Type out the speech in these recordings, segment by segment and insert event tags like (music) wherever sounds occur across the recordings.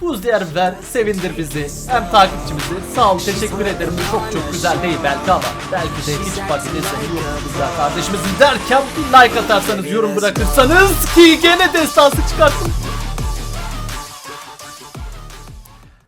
Buz ver, sevindir bizi. Hem takipçimizi. Sağ ol, teşekkür ederim. Çok çok güzel değil belki ama belki de hiç ederseniz yok güzel kardeşimizin derken bir like atarsanız, yorum bırakırsanız ki gene destansı çıkarttım.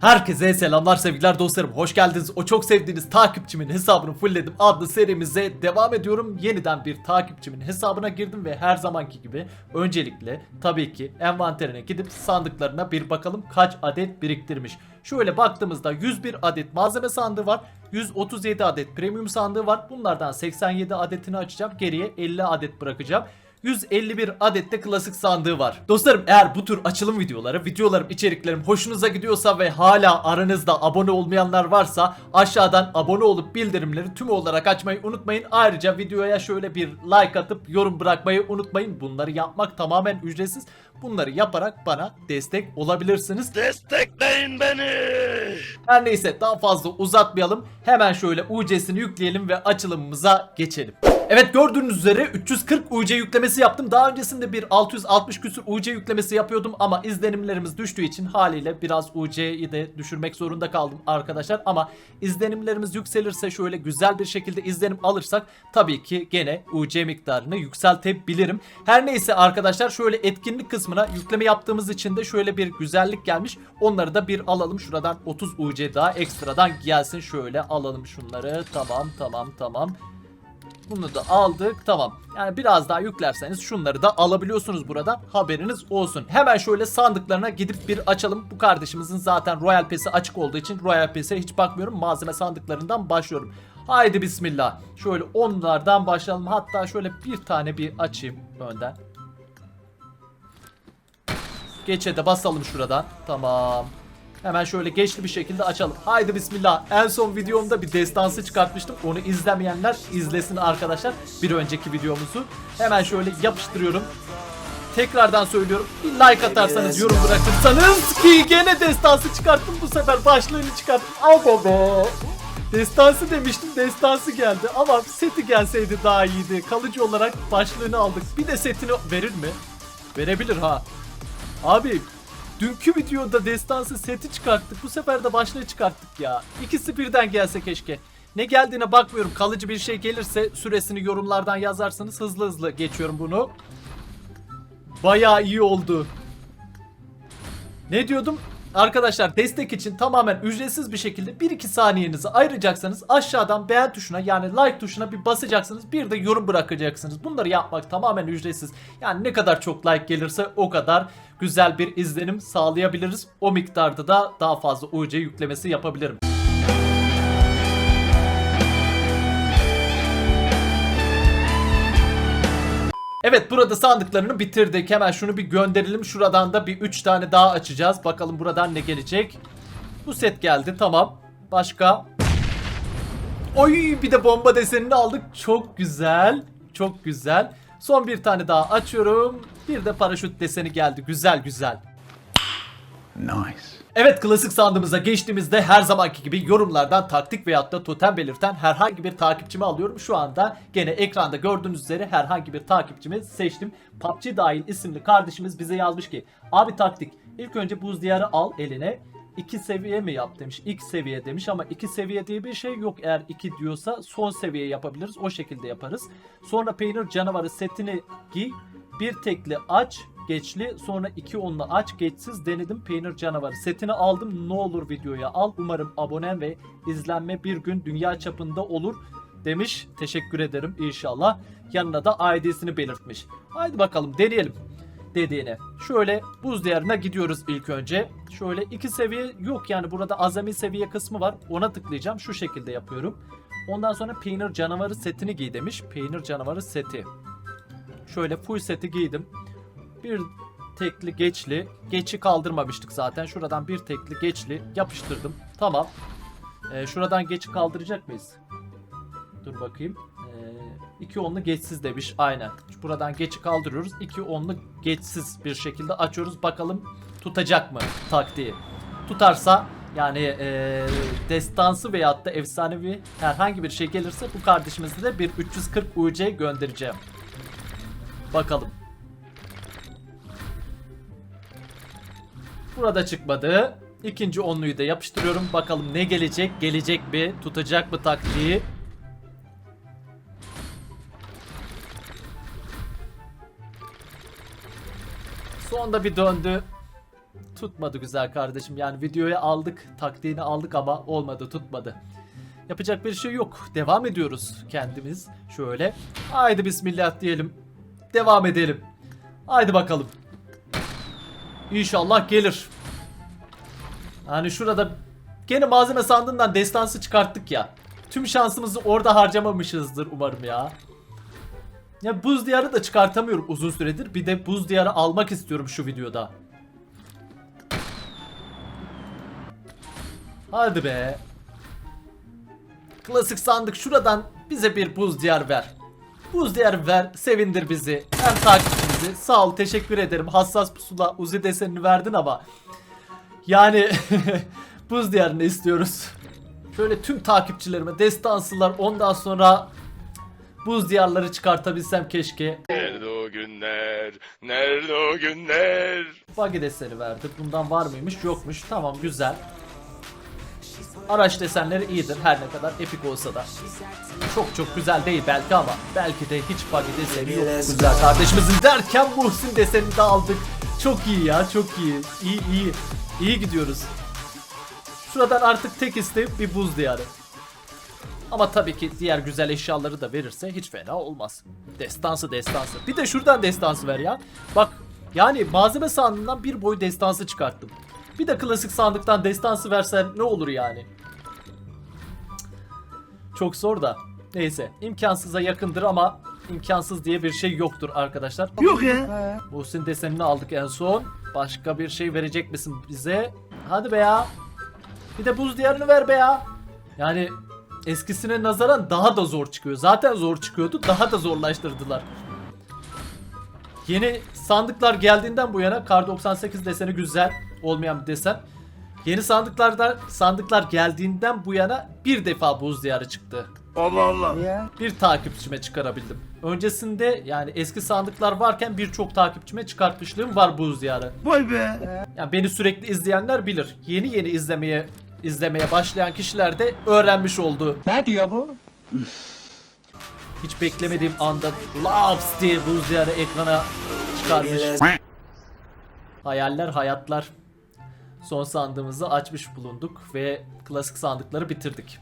Herkese selamlar sevgiler dostlarım. Hoş geldiniz. O çok sevdiğiniz takipçimin hesabını fullledim adlı serimize devam ediyorum. Yeniden bir takipçimin hesabına girdim ve her zamanki gibi öncelikle tabii ki envanterine gidip sandıklarına bir bakalım kaç adet biriktirmiş. Şöyle baktığımızda 101 adet malzeme sandığı var 137 adet premium sandığı var. Bunlardan 87 adetini açacağım geriye 50 adet bırakacağım 151 adet de klasik sandığı var. Dostlarım eğer bu tür açılım videoları, videolarım, içeriklerim hoşunuza gidiyorsa ve hala aranızda abone olmayanlar varsa aşağıdan abone olup bildirimleri tüm olarak açmayı unutmayın. Ayrıca videoya şöyle bir like atıp yorum bırakmayı unutmayın. Bunları yapmak tamamen ücretsiz. Bunları yaparak bana destek olabilirsiniz. Destekleyin beni. Her neyse daha fazla uzatmayalım. Hemen şöyle UC'sini yükleyelim ve açılımımıza geçelim. Evet gördüğünüz üzere 340 UC yüklemesi yaptım. Daha öncesinde bir 660 küsür UC yüklemesi yapıyordum ama izlenimlerimiz düştüğü için haliyle biraz UC'yi de düşürmek zorunda kaldım arkadaşlar. Ama izlenimlerimiz yükselirse şöyle güzel bir şekilde izlenim alırsak tabii ki gene UC miktarını yükseltebilirim. Her neyse arkadaşlar şöyle etkinlik kısmına yükleme yaptığımız için de şöyle bir güzellik gelmiş. Onları da bir alalım. Şuradan 30 UC daha ekstradan gelsin. Şöyle alalım şunları. Tamam tamam tamam. Bunu da aldık. Tamam. Yani biraz daha yüklerseniz şunları da alabiliyorsunuz buradan. Haberiniz olsun. Hemen şöyle sandıklarına gidip bir açalım. Bu kardeşimizin zaten Royal Pass'i açık olduğu için Royal Pass'e hiç bakmıyorum. Malzeme sandıklarından başlıyorum. Haydi bismillah. Şöyle onlardan başlayalım. Hatta şöyle bir tane bir açayım önden. Geçe de basalım şuradan. Tamam. Hemen şöyle geçli bir şekilde açalım. Haydi bismillah. En son videomda bir destansı çıkartmıştım. Onu izlemeyenler izlesin arkadaşlar. Bir önceki videomuzu. Hemen şöyle yapıştırıyorum. Tekrardan söylüyorum. Bir like atarsanız, yorum bırakırsanız ki gene destansı çıkarttım bu sefer. Başlığını çıkarttım. Al baba. Destansı demiştim destansı geldi ama seti gelseydi daha iyiydi. Kalıcı olarak başlığını aldık. Bir de setini verir mi? Verebilir ha. Abi dünkü videoda destansı seti çıkarttık. Bu sefer de başlığı çıkarttık ya. İkisi birden gelse keşke. Ne geldiğine bakmıyorum. Kalıcı bir şey gelirse süresini yorumlardan yazarsanız hızlı hızlı geçiyorum bunu. Bayağı iyi oldu. Ne diyordum? Arkadaşlar destek için tamamen ücretsiz bir şekilde 1-2 saniyenizi ayıracaksanız aşağıdan beğen tuşuna yani like tuşuna bir basacaksınız. Bir de yorum bırakacaksınız. Bunları yapmak tamamen ücretsiz. Yani ne kadar çok like gelirse o kadar güzel bir izlenim sağlayabiliriz. O miktarda da daha fazla UC yüklemesi yapabilirim. Evet burada sandıklarını bitirdik. Hemen şunu bir gönderelim. Şuradan da bir 3 tane daha açacağız. Bakalım buradan ne gelecek. Bu set geldi tamam. Başka. Oy bir de bomba desenini aldık. Çok güzel. Çok güzel. Son bir tane daha açıyorum. Bir de paraşüt deseni geldi. Güzel güzel. Nice. Evet klasik sandığımıza geçtiğimizde her zamanki gibi yorumlardan taktik veyahut da totem belirten herhangi bir takipçimi alıyorum. Şu anda gene ekranda gördüğünüz üzere herhangi bir takipçimi seçtim. PUBG dahil isimli kardeşimiz bize yazmış ki abi taktik ilk önce buz diyarı al eline. 2 seviye mi yap demiş. İlk seviye demiş ama 2 seviye diye bir şey yok. Eğer 2 diyorsa son seviye yapabiliriz. O şekilde yaparız. Sonra peynir canavarı setini giy. Bir tekli aç geçli. Sonra iki onlu aç geçsiz denedim. Peynir canavarı. Setini aldım. Ne olur videoya al. Umarım abonen ve izlenme bir gün dünya çapında olur demiş. Teşekkür ederim inşallah. Yanına da ID'sini belirtmiş. Haydi bakalım deneyelim dediğine. Şöyle buz diyarına gidiyoruz ilk önce. Şöyle iki seviye yok yani burada azami seviye kısmı var. Ona tıklayacağım. Şu şekilde yapıyorum. Ondan sonra peynir canavarı setini giy demiş. Peynir canavarı seti. Şöyle full seti giydim bir tekli geçli. Geçi kaldırmamıştık zaten. Şuradan bir tekli geçli yapıştırdım. Tamam. Ee, şuradan geçi kaldıracak mıyız? Dur bakayım. Ee, iki onlu geçsiz demiş. Aynen. Buradan geçi kaldırıyoruz. İki onlu geçsiz bir şekilde açıyoruz. Bakalım tutacak mı taktiği. Tutarsa yani ee, destansı veyahut da efsanevi herhangi bir şey gelirse bu kardeşimize de bir 340 UC göndereceğim. Bakalım. Burada çıkmadı. İkinci onluyu da yapıştırıyorum. Bakalım ne gelecek? Gelecek mi? Tutacak mı taktiği? Sonda bir döndü. Tutmadı güzel kardeşim. Yani videoya aldık, taktiğini aldık ama olmadı, tutmadı. Yapacak bir şey yok. Devam ediyoruz kendimiz. Şöyle. Haydi bismillah diyelim. Devam edelim. Haydi bakalım. İnşallah gelir. Yani şurada gene malzeme sandığından destansı çıkarttık ya. Tüm şansımızı orada harcamamışızdır umarım ya. Ya buz diyarı da çıkartamıyorum uzun süredir. Bir de buz diyarı almak istiyorum şu videoda. Hadi be. Klasik sandık şuradan bize bir buz diyar ver. Buz diyar ver, sevindir bizi. Hem takipçimizi. Sağ ol, teşekkür ederim. Hassas pusula Uzi desenini verdin ama yani (laughs) buz diyarını istiyoruz. Şöyle tüm takipçilerime destansılar ondan sonra buz diyarları çıkartabilsem keşke. Nerede o günler? Nerede o günler? Buggy deseni verdi. Bundan var mıymış? Yokmuş. Tamam güzel. Araç desenleri iyidir her ne kadar epik olsa da. Çok çok güzel değil belki ama belki de hiç buggy deseni yok. Güzel kardeşimizin derken Muhsin desenini de aldık. Çok iyi ya çok iyi. İyi iyi. İyi gidiyoruz. Şuradan artık tek isteğim bir buz diyarı. Ama tabii ki diğer güzel eşyaları da verirse hiç fena olmaz. Destansı destansı. Bir de şuradan destansı ver ya. Bak yani malzeme sandığından bir boy destansı çıkarttım. Bir de klasik sandıktan destansı versen ne olur yani? Çok zor da. Neyse imkansıza yakındır ama imkansız diye bir şey yoktur arkadaşlar. Yok ya. Muhsin desenini aldık en son. Başka bir şey verecek misin bize? Hadi be ya. Bir de buz diyarını ver be ya. Yani eskisine nazaran daha da zor çıkıyor. Zaten zor çıkıyordu. Daha da zorlaştırdılar. Yeni sandıklar geldiğinden bu yana Kar 98 deseni güzel olmayan bir desen. Yeni sandıklardan sandıklar geldiğinden bu yana bir defa buz diyarı çıktı Allah Allah. bir takipçime çıkarabildim. Öncesinde yani eski sandıklar varken birçok takipçime çıkartmışlığım var buz diyarı. Vay be. Yani beni sürekli izleyenler bilir. Yeni yeni izlemeye izlemeye başlayan kişiler de öğrenmiş oldu. Ne diyor bu? Hiç beklemediğim anda Laps diye buz diyarı ekrana çıkarmış. Hayaller, hayatlar. Son sandığımızı açmış bulunduk ve klasik sandıkları bitirdik.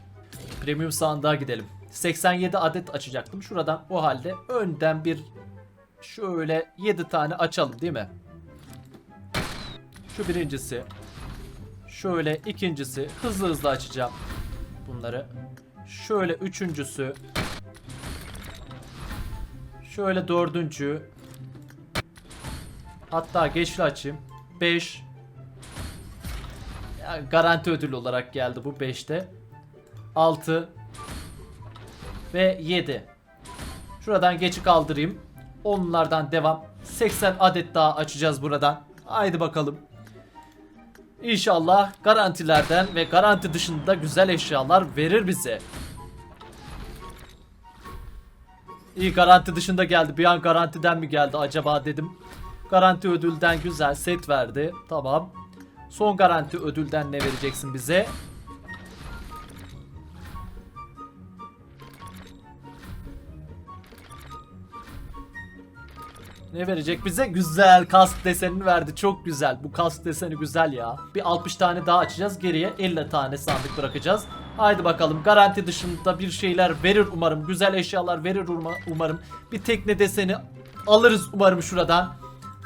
Premium sandığa gidelim. 87 adet açacaktım. Şuradan o halde önden bir şöyle 7 tane açalım değil mi? Şu birincisi. Şöyle ikincisi. Hızlı hızlı açacağım bunları. Şöyle üçüncüsü. Şöyle dördüncü. Hatta geçli açayım. 5. garanti ödül olarak geldi bu 5'te. 6 ve 7. Şuradan geçi kaldırayım. Onlardan devam. 80 adet daha açacağız buradan. Haydi bakalım. İnşallah garantilerden ve garanti dışında güzel eşyalar verir bize. İyi garanti dışında geldi. Bir an garantiden mi geldi acaba dedim. Garanti ödülden güzel set verdi. Tamam. Son garanti ödülden ne vereceksin bize? Ne verecek bize? Güzel kask desenini verdi. Çok güzel. Bu kask deseni güzel ya. Bir 60 tane daha açacağız. Geriye 50 tane sandık bırakacağız. Haydi bakalım. Garanti dışında bir şeyler verir umarım. Güzel eşyalar verir uma- umarım. Bir tekne deseni alırız umarım şuradan.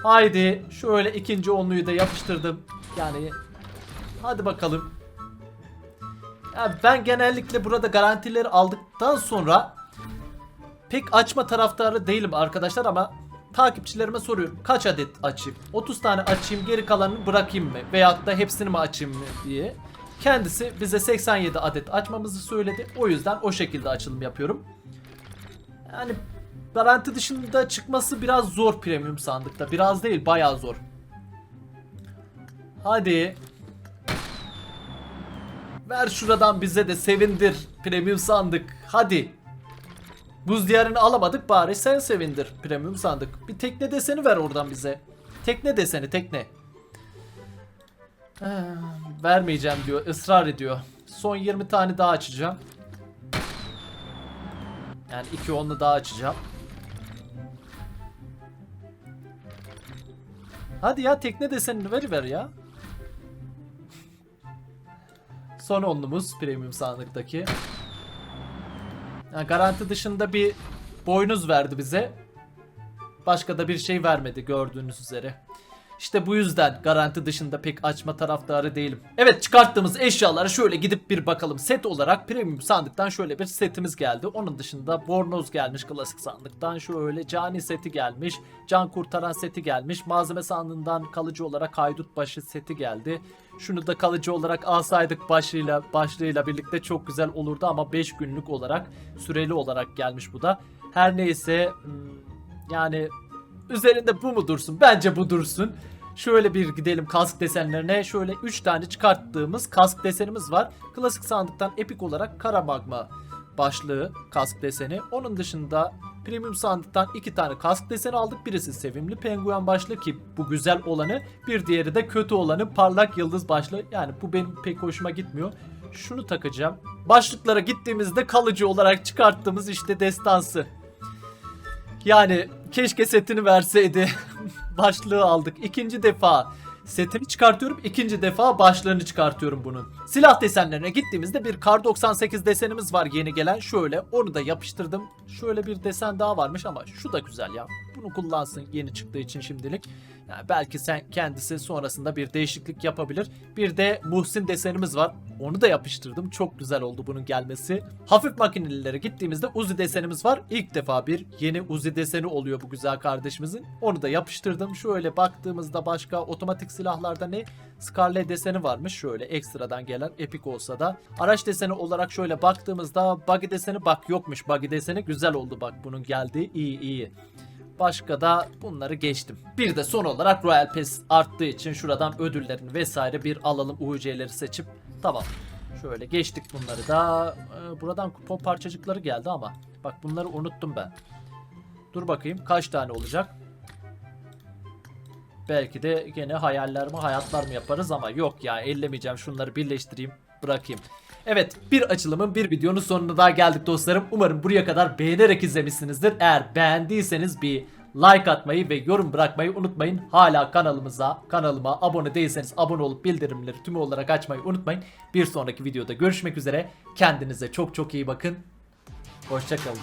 Haydi. Şöyle ikinci onluyu da yapıştırdım. Yani hadi bakalım. Ya ben genellikle burada garantileri aldıktan sonra pek açma taraftarı değilim arkadaşlar ama takipçilerime soruyorum. Kaç adet açayım? 30 tane açayım geri kalanını bırakayım mı? Veyahut da hepsini mi açayım mı diye. Kendisi bize 87 adet açmamızı söyledi. O yüzden o şekilde açılım yapıyorum. Yani garanti dışında çıkması biraz zor premium sandıkta. Biraz değil bayağı zor. Hadi. Ver şuradan bize de sevindir premium sandık. Hadi. Buz diyarını alamadık bari sen sevindir premium sandık. Bir tekne deseni ver oradan bize. Tekne deseni tekne. Ee, vermeyeceğim diyor. ısrar ediyor. Son 20 tane daha açacağım. Yani iki onlu daha açacağım. Hadi ya tekne desenini ver ver ya. Son onlumuz premium sandıktaki. Yani garanti dışında bir boynuz verdi bize. Başka da bir şey vermedi gördüğünüz üzere. İşte bu yüzden garanti dışında pek açma taraftarı değilim. Evet çıkarttığımız eşyalara şöyle gidip bir bakalım. Set olarak premium sandıktan şöyle bir setimiz geldi. Onun dışında bornoz gelmiş klasik sandıktan. Şöyle cani seti gelmiş. Can kurtaran seti gelmiş. Malzeme sandığından kalıcı olarak haydut başı seti geldi. Şunu da kalıcı olarak alsaydık başlığıyla, başlığıyla birlikte çok güzel olurdu ama 5 günlük olarak süreli olarak gelmiş bu da. Her neyse hmm, yani üzerinde bu mu dursun? Bence bu dursun. Şöyle bir gidelim kask desenlerine. Şöyle 3 tane çıkarttığımız kask desenimiz var. Klasik sandıktan epik olarak kara magma başlığı kask deseni. Onun dışında premium sandıktan 2 tane kask deseni aldık. Birisi sevimli penguen başlığı ki bu güzel olanı. Bir diğeri de kötü olanı parlak yıldız başlığı. Yani bu benim pek hoşuma gitmiyor. Şunu takacağım. Başlıklara gittiğimizde kalıcı olarak çıkarttığımız işte destansı. Yani keşke setini verseydi. (laughs) Başlığı aldık. İkinci defa setini çıkartıyorum. ikinci defa başlığını çıkartıyorum bunun. Silah desenlerine gittiğimizde bir Kar 98 desenimiz var yeni gelen. Şöyle onu da yapıştırdım. Şöyle bir desen daha varmış ama şu da güzel ya. Bunu kullansın yeni çıktığı için şimdilik. Yani belki sen kendisi sonrasında bir değişiklik yapabilir. Bir de Muhsin desenimiz var. Onu da yapıştırdım. Çok güzel oldu bunun gelmesi. Hafif makinelilere gittiğimizde Uzi desenimiz var. İlk defa bir yeni Uzi deseni oluyor bu güzel kardeşimizin. Onu da yapıştırdım. Şöyle baktığımızda başka otomatik silahlarda ne? Scarlet deseni varmış. Şöyle ekstradan gelen epik olsa da. Araç deseni olarak şöyle baktığımızda buggy deseni bak yokmuş. Buggy deseni güzel oldu bak bunun geldiği iyi iyi. Başka da bunları geçtim. Bir de son olarak Royal Pass arttığı için şuradan ödüllerini vesaire bir alalım UC'leri seçip tamam. Şöyle geçtik bunları da. Ee, buradan kupon parçacıkları geldi ama bak bunları unuttum ben. Dur bakayım kaç tane olacak. Belki de gene hayaller mi hayatlar mı yaparız ama yok ya ellemeyeceğim şunları birleştireyim bırakayım. Evet bir açılımın bir videonun sonuna daha geldik dostlarım. Umarım buraya kadar beğenerek izlemişsinizdir. Eğer beğendiyseniz bir like atmayı ve yorum bırakmayı unutmayın. Hala kanalımıza, kanalıma abone değilseniz abone olup bildirimleri tümü olarak açmayı unutmayın. Bir sonraki videoda görüşmek üzere. Kendinize çok çok iyi bakın. Hoşçakalın.